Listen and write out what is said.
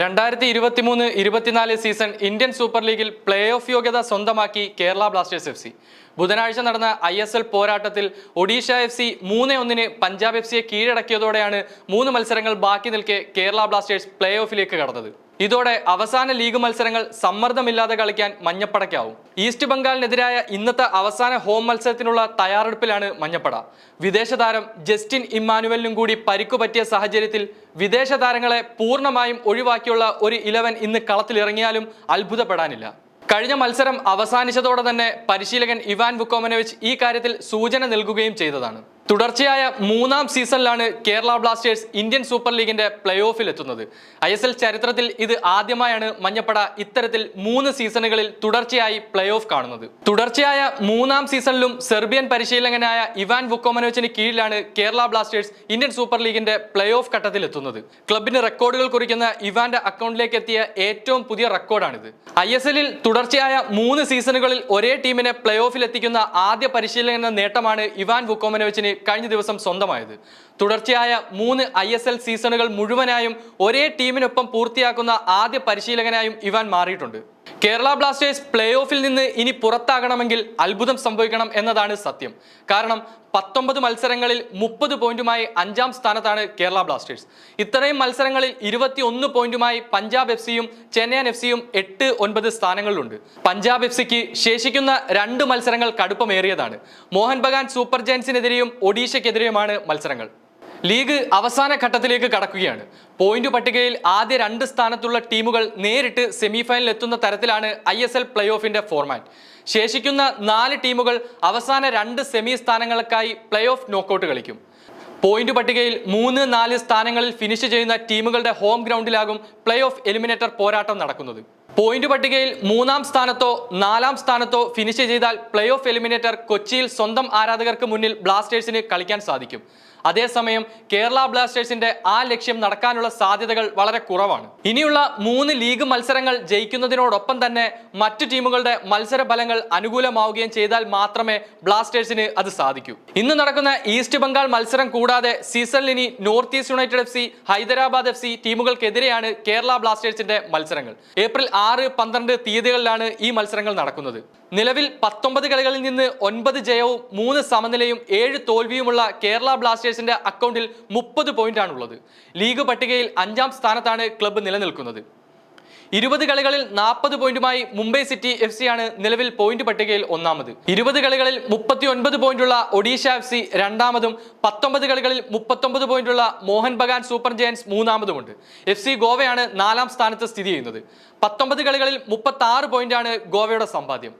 രണ്ടായിരത്തി ഇരുപത്തി മൂന്ന് ഇരുപത്തിനാല് സീസൺ ഇന്ത്യൻ സൂപ്പർ ലീഗിൽ പ്ലേ ഓഫ് യോഗ്യത സ്വന്തമാക്കി കേരള ബ്ലാസ്റ്റേഴ്സ് എഫ് സി. ബുധനാഴ്ച നടന്ന ഐ എസ് എൽ പോരാട്ടത്തിൽ ഒഡീഷ എഫ് സി മൂന്ന് ഒന്നിന് പഞ്ചാബ് എഫ് സിയെ കീഴടക്കിയതോടെയാണ് മൂന്ന് മത്സരങ്ങൾ ബാക്കി നിൽക്കെ കേരള ബ്ലാസ്റ്റേഴ്സ് പ്ലേ ഓഫിലേക്ക് കടന്നത്. ഇതോടെ അവസാന ലീഗ് മത്സരങ്ങൾ സമ്മർദ്ദമില്ലാതെ കളിക്കാൻ മഞ്ഞപ്പടയ്ക്കാവും ഈസ്റ്റ് ബംഗാളിനെതിരായ ഇന്നത്തെ അവസാന ഹോം മത്സരത്തിനുള്ള തയ്യാറെടുപ്പിലാണ് മഞ്ഞപ്പട. വിദേശ താരം ജസ്റ്റിൻ ഇമ്മാനുവലിനും കൂടി പരിക്കു പറ്റിയ സാഹചര്യത്തിൽ വിദേശ താരങ്ങളെ പൂർണമായും ഒഴിവാക്കിയുള്ള ഒരു ഇലവൻ ഇന്ന് കളത്തിലിറങ്ങിയാലും അത്ഭുതപ്പെടാനില്ല. കഴിഞ്ഞ മത്സരം അവസാനിച്ചതോടെ തന്നെ പരിശീലകൻ ഇവാൻ വുക്കോമനോവിച്ച് ഈ കാര്യത്തിൽ സൂചന നൽകുകയും ചെയ്തതാണ്. തുടർച്ചയായ മൂന്നാം സീസണിലാണ് കേരള ബ്ലാസ്റ്റേഴ്സ് ഇന്ത്യൻ സൂപ്പർ ലീഗിന്റെ പ്ലേ ഓഫിൽ എത്തുന്നത് ഐ എസ് എൽ ചരിത്രത്തിൽ ഇത് ആദ്യമായാണ് മഞ്ഞപ്പട ഇത്തരത്തിൽ മൂന്ന് സീസണുകളിൽ തുടർച്ചയായി പ്ലേ ഓഫ് കാണുന്നത്. തുടർച്ചയായ മൂന്നാം സീസണിലും സെർബിയൻ പരിശീലകനായ ഇവാൻ വുക്കോമനോച്ചിന് കീഴിലാണ് കേരള ബ്ലാസ്റ്റേഴ്സ് ഇന്ത്യൻ സൂപ്പർ ലീഗിന്റെ പ്ലേ ഓഫ് ഘട്ടത്തിൽ എത്തുന്നത് ക്ലബിന് റെക്കോർഡുകൾ കുറിക്കുന്ന ഇവാന്റെ അക്കൗണ്ടിലേക്ക് എത്തിയ ഏറ്റവും പുതിയ റെക്കോർഡാണിത്. ഐ എസ് എല്ലിൽ തുടർച്ചയായ മൂന്ന് സീസണുകളിൽ ഒരേ ടീമിനെ പ്ലേ ഓഫിൽ എത്തിക്കുന്ന ആദ്യ പരിശീലകൻ എന്ന നേട്ടമാണ് ഇവാൻ വുക്കോമനോവിച്ചിന് കഴിഞ്ഞ ദിവസം സ്വന്തമായത്. തുടർച്ചയായ മൂന്ന് ഐ എസ് എൽ സീസണുകൾ മുഴുവനായും ഒരേ ടീമിനൊപ്പം പൂർത്തിയാക്കുന്ന ആദ്യ പരിശീലകനായും ഇവാൻ മാറിയിട്ടുണ്ട്. കേരള ബ്ലാസ്റ്റേഴ്സ് പ്ലേ ഓഫിൽ നിന്ന് ഇനി പുറത്താകണമെങ്കിൽ അത്ഭുതം സംഭവിക്കണം എന്നതാണ് സത്യം. കാരണം പത്തൊമ്പത് മത്സരങ്ങളിൽ മുപ്പത് പോയിന്റുമായി അഞ്ചാം സ്ഥാനത്താണ് കേരള ബ്ലാസ്റ്റേഴ്സ്. ഇത്രയും മത്സരങ്ങളിൽ ഇരുപത്തി ഒന്ന് പോയിന്റുമായി പഞ്ചാബ് എഫ് സിയും ചെന്നൈയൻ എഫ് സിയും എട്ട് ഒൻപത് സ്ഥാനങ്ങളിലുണ്ട്. പഞ്ചാബ് എഫ് സിക്ക് ശേഷിക്കുന്ന രണ്ട് മത്സരങ്ങൾ കടുപ്പമേറിയതാണ്. മോഹൻ ബഗാൻ സൂപ്പർ ജയൻസിനെതിരെയും ഒഡീഷയ്ക്കെതിരെയുമാണ് മത്സരങ്ങൾ. ലീഗ് അവസാന ഘട്ടത്തിലേക്ക് കടക്കുകയാണ്. പോയിന്റ് പട്ടികയിൽ ആദ്യ രണ്ട് സ്ഥാനത്തുള്ള ടീമുകൾ നേരിട്ട് സെമിഫൈനലിൽ എത്തുന്ന തരത്തിലാണ് ഐ എസ് എൽ പ്ലേ ഓഫിന്റെ ഫോർമാറ്റ് ശേഷിക്കുന്ന നാല് ടീമുകൾ അവസാന രണ്ട് സെമി സ്ഥാനങ്ങൾക്കായി പ്ലേ ഓഫ് നോക്കൌട്ട് കളിക്കും. പോയിന്റ് പട്ടികയിൽ മൂന്ന് നാല് സ്ഥാനങ്ങളിൽ ഫിനിഷ് ചെയ്യുന്ന ടീമുകളുടെ ഹോം ഗ്രൗണ്ടിലാകും പ്ലേ ഓഫ് എലിമിനേറ്റർ പോരാട്ടം നടക്കുന്നത്. പോയിന്റ് പട്ടികയിൽ മൂന്നാം സ്ഥാനത്തോ നാലാം സ്ഥാനത്തോ ഫിനിഷ് ചെയ്താൽ പ്ലേ ഓഫ് എലിമിനേറ്റർ കൊച്ചിയിൽ സ്വന്തം ആരാധകർക്ക് മുന്നിൽ ബ്ലാസ്റ്റേഴ്സിന് കളിക്കാൻ സാധിക്കും. അതേസമയം കേരള ബ്ലാസ്റ്റേഴ്സിന്റെ ആ ലക്ഷ്യം നടക്കാനുള്ള സാധ്യതകൾ വളരെ കുറവാണ്. ഇനിയുള്ള മൂന്ന് ലീഗ് മത്സരങ്ങൾ ജയിക്കുന്നതിനോടൊപ്പം തന്നെ മറ്റു ടീമുകളുടെ മത്സര ഫലങ്ങൾ അനുകൂലമാവുകയും ചെയ്താൽ മാത്രമേ ബ്ലാസ്റ്റേഴ്സിന് അത് സാധിക്കൂ. ഇന്ന് നടക്കുന്ന ഈസ്റ്റ് ബംഗാൾ മത്സരം കൂടാതെ സീസണിൽ ഇനി North East United F C Hyderabad F C ടീമുകൾക്കെതിരെയാണ് Kerala ബ്ലാസ്റ്റേഴ്സിന്റെ മത്സരങ്ങൾ. ഏപ്രിൽ പന്ത്രണ്ട് തീയതികളിലാണ് ഈ മത്സരങ്ങൾ നടക്കുന്നത്. നിലവിൽ പത്തൊമ്പത് കളികളിൽ നിന്ന് ഒൻപത് ജയവും മൂന്ന് സമനിലയും ഏഴ് തോൽവിയുമുള്ള കേരള ബ്ലാസ്റ്റേഴ്സിന്റെ അക്കൗണ്ടിൽ മുപ്പത് പോയിന്റാണുള്ളത്. ലീഗ് പട്ടികയിൽ അഞ്ചാം സ്ഥാനത്താണ് ക്ലബ്ബ് നിലനിൽക്കുന്നത്. ഇരുപത് കളികളിൽ നാൽപ്പത് പോയിന്റുമായി മുംബൈ സിറ്റി എഫ് സിയാണ് നിലവിൽ പോയിന്റ് പട്ടികയിൽ ഒന്നാമത്. ഇരുപത് കളികളിൽ മുപ്പത്തി ഒൻപത് പോയിന്റുള്ള ഒഡീഷ എഫ് സി രണ്ടാമതും പത്തൊമ്പത് കളികളിൽ മുപ്പത്തൊമ്പത് പോയിന്റുള്ള മോഹൻ ബഗാൻ സൂപ്പർ ജയൻസ് മൂന്നാമതുമുണ്ട്. എഫ് സി ഗോവയാണ് നാലാം സ്ഥാനത്ത് സ്ഥിതി ചെയ്യുന്നത്. പത്തൊമ്പത് കളികളിൽ മുപ്പത്തി ആറ് പോയിന്റാണ് ഗോവയുടെ സമ്പാദ്യം.